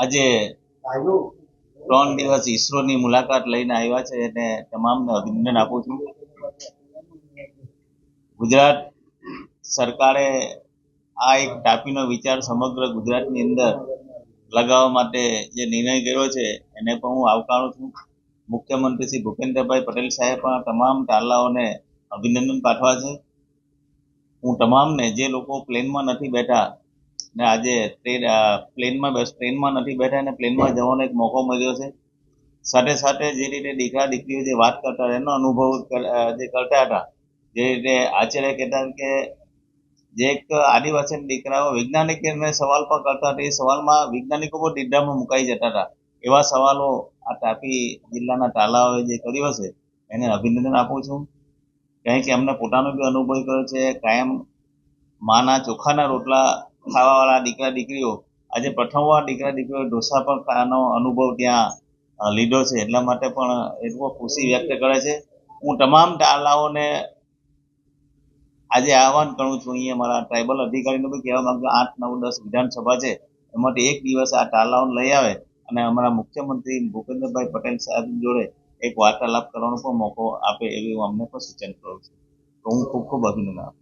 આજે ત્રણ દિવસ ઈસરોની મુલાકાત લઈને આવ્યા છે અને તમામને અભિનંદન આપું છું. ગુજરાત સરકારે આ એક ટાપીનો વિચાર સમગ્ર ગુજરાતની અંદર લગાવવા માટે જે નિર્ણય કર્યો છે, એને પણ હું આવકારું છું. મુખ્યમંત્રી શ્રી ભૂપેન્દ્રભાઈ પટેલ સાહેબ પણ તમામ તાલાઓને અભિનંદન પાઠવા છે. હું તમામને જે લોકો પ્લેનમાં નથી બેઠા ને આજે ટ્રેન પ્લેનમાં બસ ટ્રેનમાં નથી બેઠા અને પ્લેનમાં જવાનો એક મોકો મળ્યો છે. સાથે સાથે જે રીતે દીકરા દીકરીઓ જે વાત કરતા એનો અનુભવ જે કરતા હતા, જે રીતે આચાર્ય કહેતા કે જે એક આદિવાસી દીકરાઓ વૈજ્ઞાનિકને સવાલ પણ કરતા હતા. એ સવાલમાં વૈજ્ઞાનિકો પણ દીડામાં મુકાઈ જતા હતા. એવા સવાલો આ તાપી જિલ્લાના તાલાઓએ જે કર્યો છે, એને અભિનંદન આપું છું. કારણ કે એમને પોતાનો બી અનુભવ કર્યો છે. કાયમ માના ચોખાના રોટલા ખાવાવાળા દીકરા દીકરીઓ, આજે પ્રથમવાર દીકરા દીકરીઓ ઢોસા પણ ખાવાનો અનુભવ ત્યાં લીધો છે. એટલા માટે પણ એટલો ખુશી વ્યક્ત કરે છે. હું તમામ તાલાઓને આજે આહવાન કરું છું. અહીંયા મારા ટ્રાઇબલ અધિકારીને બી કહેવા માંગુ આઠ, નવ, દસ વિધાનસભા છે. એમાંથી એક દિવસ આ તાલાઓને લઈ આવે અને અમારા મુખ્યમંત્રી ભૂપેન્દ્રભાઈ પટેલ સાહેબ જોડે એક વાર્તાલાપ કરવાનો પણ મોકો આપે એવી હું અમને પણ સૂચન કરું છું. તો હું ખૂબ ખૂબ અભિનંદન આપું